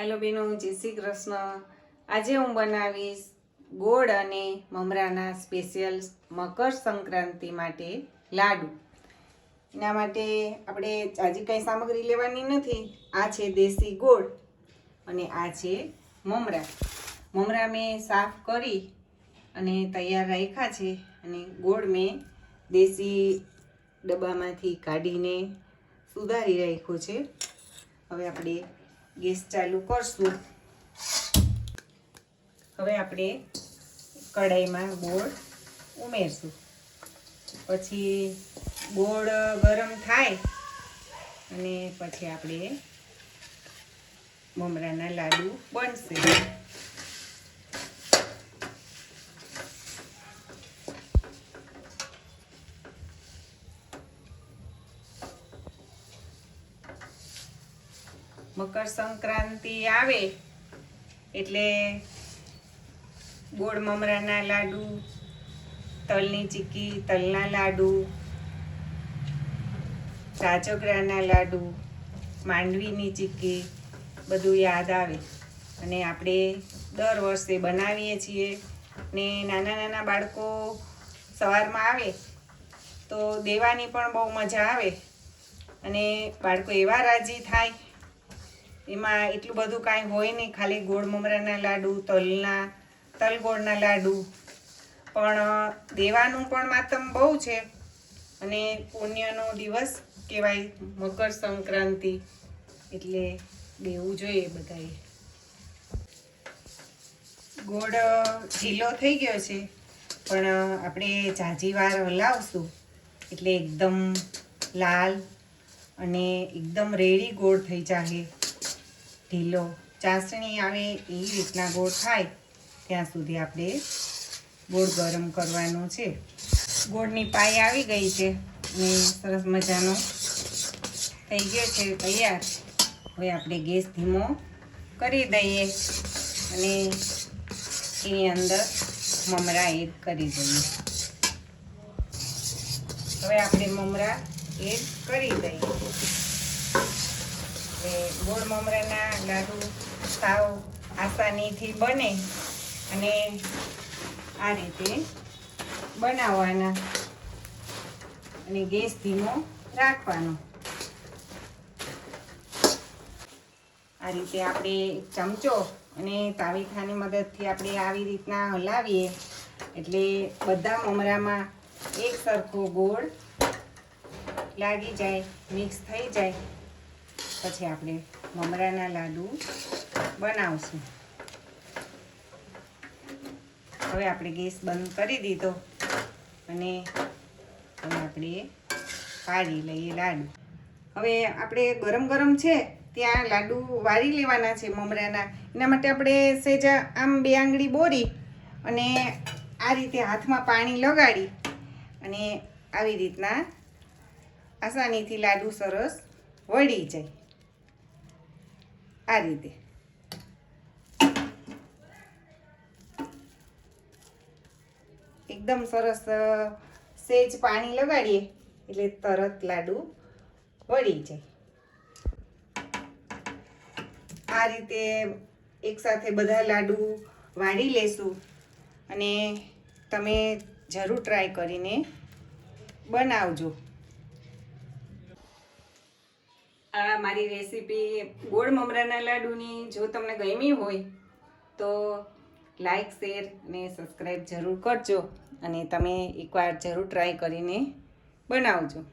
Hello બેનો, જય શ્રી કૃષ્ણ. આજે હું બનાવીશ ગોળ અને મમરાના સ્પેશિયલ મકર સંક્રાંતિ માટે લાડુ. એના માટે આપણે હજી કંઈ સામગ્રી લેવાની નથી. આ છે દેશી ગોળ અને આ છે મમરા. મમરા મેં સાફ કરી અને તૈયાર રાખ્યા છે અને ગોળ મેં દેશી ડબ્બામાંથી કાઢીને સુધારી રાખ્યો છે. હવે આપણે ગેસ ચાલુ કરશું. હવે આપણે કઢાઈમાં ગોળ ઉમેરશું. પછી ગોળ ગરમ થાય અને પછી આપણે મમરાના લાડુ બનશે. મકર સંક્રાંતિ આવે એટલે ગોળ મમરાના લાડુ, તલની ચીક્કી તલના લાડુ રાજગરાના લાડુ, માંડવીની ચીક્કી બધું યાદ આવે. અને આપણે દર વર્ષે બનાવીએ છીએ ને નાના નાના બાળકો સવારમાં આવે તો દેવાની પણ બહુ મજા આવે. અને બાળકો એવા રાજી થાય એમાં એટલું બધું કાંઈ હોય નહીં. ખાલી ગોળ મમરાના લાડુ, તલના, તલગોળના લાડુ. પણ દેવાનું પણ માતમ બહુ છે. અને પુણ્યનો દિવસ કહેવાય મકર સંક્રાંતિ. એટલે દેવું જોઈએ બધાએ. ગોળ ઢીલો થઈ ગયો છે. પણ આપણે જાજી વાર હલાવશું. એટલે એકદમ લાલ અને એકદમ રેડી ગોળ થઈ જાય ઢીલો ચાસણી આવે એ રીતના ગોળ થાય, ત્યાં સુધી આપણે ગોળ ગરમ કરવાનો છે. ગોળની પાઈ આવી ગઈ છે અને સરસ મજાનો થઈ ગયો છે તૈયાર. હવે આપણે ગેસ ધીમો કરી દઈએ અને એની અંદર મમરા એડ કરી દઈએ. હવે આપણે મમરા એડ કરી દઈએ. એટલે ગોળ મમરાના લાડુ સાવ આસાનીથી બને અને આ રીતે બનાવવાના અને ગેસ ધીમો રાખવાનો. આ રીતે આપણે ચમચો અને તાવીખાની મદદથી આપણે આવી રીતના હલાવીએ. એટલે બધા મમરામાં એક સરખો ગોળ લાગી જાય, મિક્સ થઈ જાય. પછી આપણે મમરાના લાડુ બનાવશું. હવે આપણે ગેસ બંધ કરી દીધો અને હવે આપણે પાડી લઈએ લાડુ. હવે આપણે ગરમ ગરમ છે ત્યાં લાડુ વારી લેવાના છે મમરાના. એના માટે આપણે સેજા આમ બે આંગળી બોરી અને આ રીતે હાથમાં પાણી લગાડી અને આવી રીતના આસાનીથી લાડુ સરસ વળી જાય. આ રીતે. એકદમ સરસ સેજ પાણી લગાડીએ, એટલે તરત લાડુ વળી જાય. આ રીતે એકસાથે બધા લાડુ વાળી લેશું અને તમે જરૂર ટ્રાય કરીને બનાવજો. આ મારી રેસીપી ગોળ મમરાના લાડુની. જો તમને ગમી હોય તો લાઈક, શેર અને સબસ્ક્રાઈબ જરૂર કરજો અને તમે એકવાર જરૂર ટ્રાય કરીને બનાવજો.